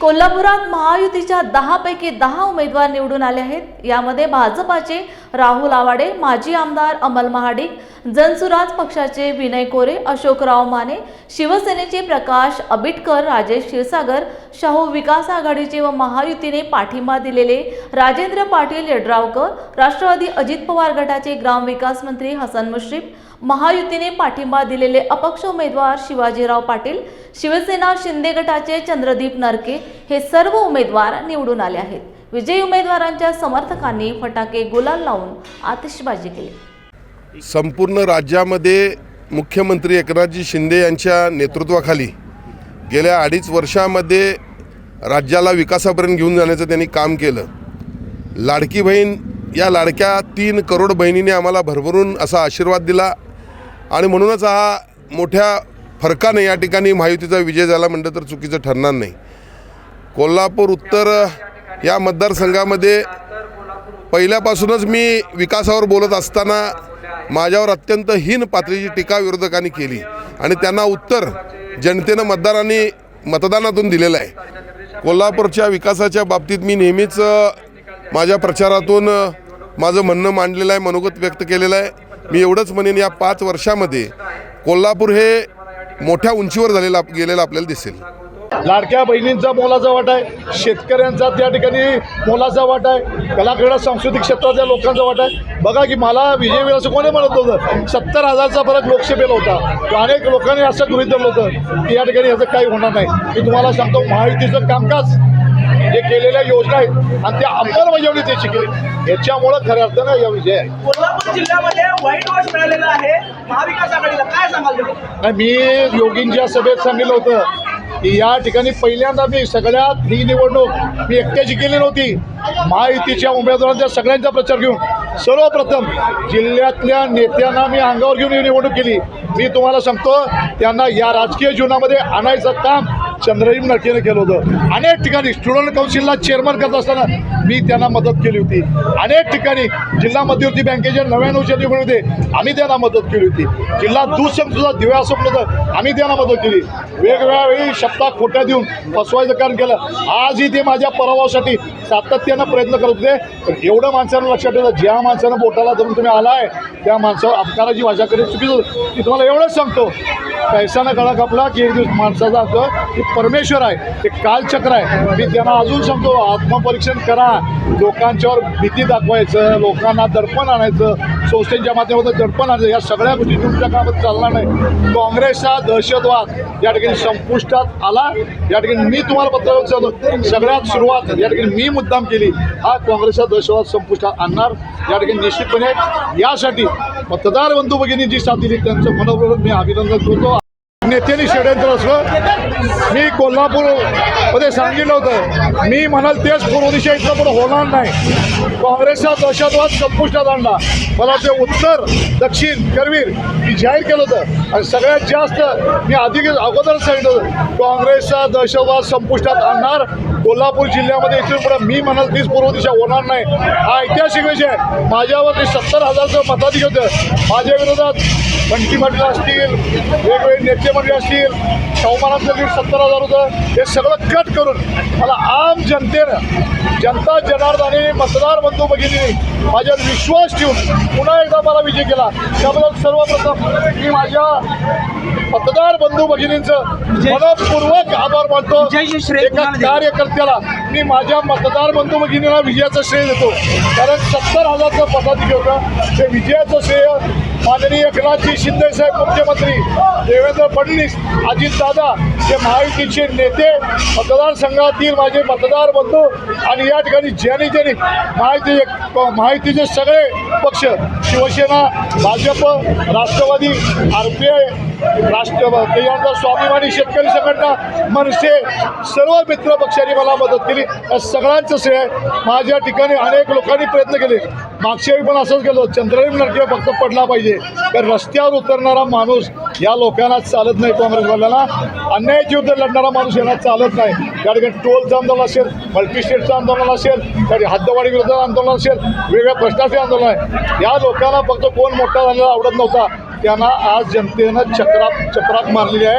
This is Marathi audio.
कोल्हापुरात महायुतीच्या दहापैकी दहा उमेदवार निवडून आले आहेत. यामध्ये भाजपाचे राहुल आवाडे माजी आमदार अमल महाडिक जनसुराज पक्षाचे विनय कोरे अशोकराव माने शिवसेनेचे प्रकाश आबिटकर राजेश क्षीरसागर शाहू विकास आघाडीचे व महायुतीने पाठिंबा दिलेले राजेंद्र पाटील यड्रावकर राष्ट्रवादी अजित पवार गटाचे ग्रामविकास मंत्री हसन मुश्रीफ महायुतीने पाठिंबा दिलेले अपक्ष उमेदवार शिवाजीराव पाटील शिवसेना शिंदे गटाचे चंद्रदीप नरके हे सर्व उमेदवार निवडून आले आहेत. विजयी उमेदवारांच्या समर्थकांनी फटाके गुलाल लावून आतिषबाजी केली. संपूर्ण राज्यामध्ये मुख्यमंत्री एकनाथजी शिंदे यांच्या नेतृत्वाखाली गेल्या अडीच वर्षामध्ये राज्याला विकासापर्यंत घेऊन जाण्याचं त्यांनी काम केलं. लाडकी बहीण या लाडक्या तीन करोड बहिणीने आम्हाला भरभरून असा आशीर्वाद दिला. आणि म्हणूनच हा मोठ्या फरकाने या ठिकाणी महायुतीचा विजय झाला म्हणलं तर चुकीचं ठरणार नाही. कोल्हापूर उत्तर या मतदारसंघामध्ये पहिल्यापासूनच मी विकासावर बोलत असताना माझ्यावर अत्यंत हीन पातळीची टीका विरोधकांनी केली आणि त्यांना उत्तर जनतेनं मतदारांनी मतदानातून दिलेलं आहे. कोल्हापूरच्या विकासाच्या बाबतीत मी नेहमीच माझ्या प्रचारातून माझं म्हणणं मांडलेलं आहे मनोगत व्यक्त केलेलं आहे. मी एवढंच म्हणेन या पाच वर्षामध्ये कोल्हापूर हे मोठ्या उंचीवर झालेलं गेलेलं आपल्याला दिसेल. लाडक्या बहिणींचा मोलाचा वाटा आहे. शेतकऱ्यांचा त्या ठिकाणी मोलाचा वाटा आहे. कलाक्रीडा सांस्कृतिक क्षेत्रातल्या लोकांचा वाटा आहे. बघा की मला विजय वेळ असं कोणी म्हणत होतं सत्तर हजारचा फरक लोकसभेला होता. अनेक लोकांनी असं गृहित धरलं होतं की या ठिकाणी याचं काही होणार नाही. मी तुम्हाला सांगतो महायुतीचं कामकाज जे केलेल्या योजना आहेत आणि त्या अंमलबजावणी त्याची केली याच्यामुळं खऱ्या अर्थानं या विजय आहे. कोल्हापूर जिल्ह्यामध्ये व्हाईट वॉश मिळालेलं आहे. महाविकास आघाडीला काय सांगाल मी योगींच्या सभेत सांगितलं होतं की या ठिकाणी पहिल्यांदा मी सगळ्यात ही निवडणूक मी एकट्याची केली नव्हती. महायुतीच्या उमेदवारांच्या सगळ्यांचा प्रचार घेऊन. सर्वप्रथम जिल्ह्यातल्या नेत्यांना मी अंगावर घेऊन ही निवडणूक केली. मी तुम्हाला सांगतो त्यांना या राजकीय जीवनामध्ये आणायचं काम चंद्रजीम नरकेनं केलं होतं. अनेक ठिकाणी स्टुडंट काउन्सिलला चेअरमन करत असताना मी त्यांना मदत केली होती. अनेक ठिकाणी जिल्हा मध्यवर्ती बँकेच्या नव्याण्णवच्या होते. आम्ही त्यांना मदत केली होती. जिल्हा दूध दिव्या संपलं होतं. आम्ही त्यांना मदत केली. वेगवेगळ्या वेळी शब्दा खोट्या देऊन फसवायचं कारण केलं. आजही ते माझ्या पराभवासाठी सातत्यानं प्रयत्न करत होते. पण एवढं माणसानं लक्षात ठेवलं. ज्या माणसानं बोटाला धरून तुम्ही आलाय त्या माणसावर अपकाराची भाषा करून चुकीचं मी तुम्हाला एवढंच सांगतो. पैशानं गळा कापला की एक दिवस माणसाचा अर्थ की परमेश्वर आहे ते कालचक्र आहे. मी त्यांना अजून सांगतो आत्मपरीक्षण करा. लोकांच्यावर भीती दाखवायचं लोकांना दडपण आणायचं संस्थेच्या माध्यमातून दडपण आणायचं या सगळ्या गोष्टी तुमच्या कामात चालणार नाही. काँग्रेसचा दहशतवाद या ठिकाणी संपुष्टात आला. या ठिकाणी मी तुम्हाला पत्र सांगतो सगळ्यात सुरुवात या ठिकाणी मी मुद्दाम केली. हा काँग्रेसचा दहशतवाद संपुष्टात आणणार. या ठिकाणी निश्चितपणे यासाठी मतदार बंधू भगिनी जी साथ दिली त्यांचं मनोबरोबर मी अभिनंदन करतो. नेत्यांनी षडयंत्र असलं. मी कोल्हापूरमध्ये सांगितलं होतं. मी म्हणाल तेच पूर्व दिशा इथलं पण होणार नाही. काँग्रेसचा दहशतवाद संपुष्टात आणला. मला ते उत्तर दक्षिण करवीर मी जाहीर केलं होतं. आणि सगळ्यात जास्त मी अधिक अगोदर सांगितलं होतं. काँग्रेसचा दहशतवाद संपुष्टात आणणार कोल्हापूर जिल्ह्यामध्ये इथून पुढे मी म्हणाल तीच पूर्व दिशा होणार नाही. हा ऐतिहासिक विषय आहे. माझ्यावर सत्तर हजारचं मताधिक होतं. माझ्या विरोधात बंटी पाटील असतील वेगवेगळे नेते मंडळी असतील शाहूमानांचं लीड सत्तर हजार होतं हे सगळं कट करून मला आम जनतेनं जनता जनार्दने मतदार बंधू भगिनी माझ्यावर विश्वास ठेवून पुन्हा एकदा मला विजय केला. त्याबद्दल सर्वप्रथम मी माझ्या मतदार बंधू भगिनींचं मनपूर्वक आभार मानतो. एका कुणाला द्याल? मी माझ्या मतदार बंधू भगिनीला विजयाचं श्रेय देतो कारण सत्तर हजारचं पदाधिक होतं ते विजयाचं श्रेय माननीय एकनाथजी शिंदे साहेब मुख्यमंत्री देवेंद्र फडणवीस अजितदादा हे महायुतीचे नेते मतदारसंघातील माझे मतदार बंधू आणि या ठिकाणी ज्यांनी ज्यांनी माहिती माहितीचे सगळे पक्ष Shiv Sena Bhajap Rashtrawadi R P I राष्ट्र त्याच्यानंतर स्वाभिमानी शेतकरी संघटना मनसे सर्व मित्र पक्षांनी मला मदत केली. या सगळ्यांचं श्रेय माझ्या ठिकाणी अनेक लोकांनी प्रयत्न केले. मागच्या वेळी पण असंच केलं चंद्रहीन नडके फक्त पडला पाहिजे. कारण रस्त्यावर उतरणारा माणूस या लोकांना चालत नाही काँग्रेसवाल्यांना. अन्यायाच्या विरुद्ध लढणारा माणूस यांना चालत नाही. त्या ठिकाणी टोलचं आंदोलन असेल मल्टीस्टेटचं आंदोलन असेल त्या हद्दवाडी विरुद्ध आंदोलन असेल वेगळ्या प्रश्नाचे आंदोलन आहे. या लोकांना फक्त कोण मोठा झालेला आवडत नव्हता. त्यांना आज जनतेनं चक्रात चक्रात मारलेली आहे.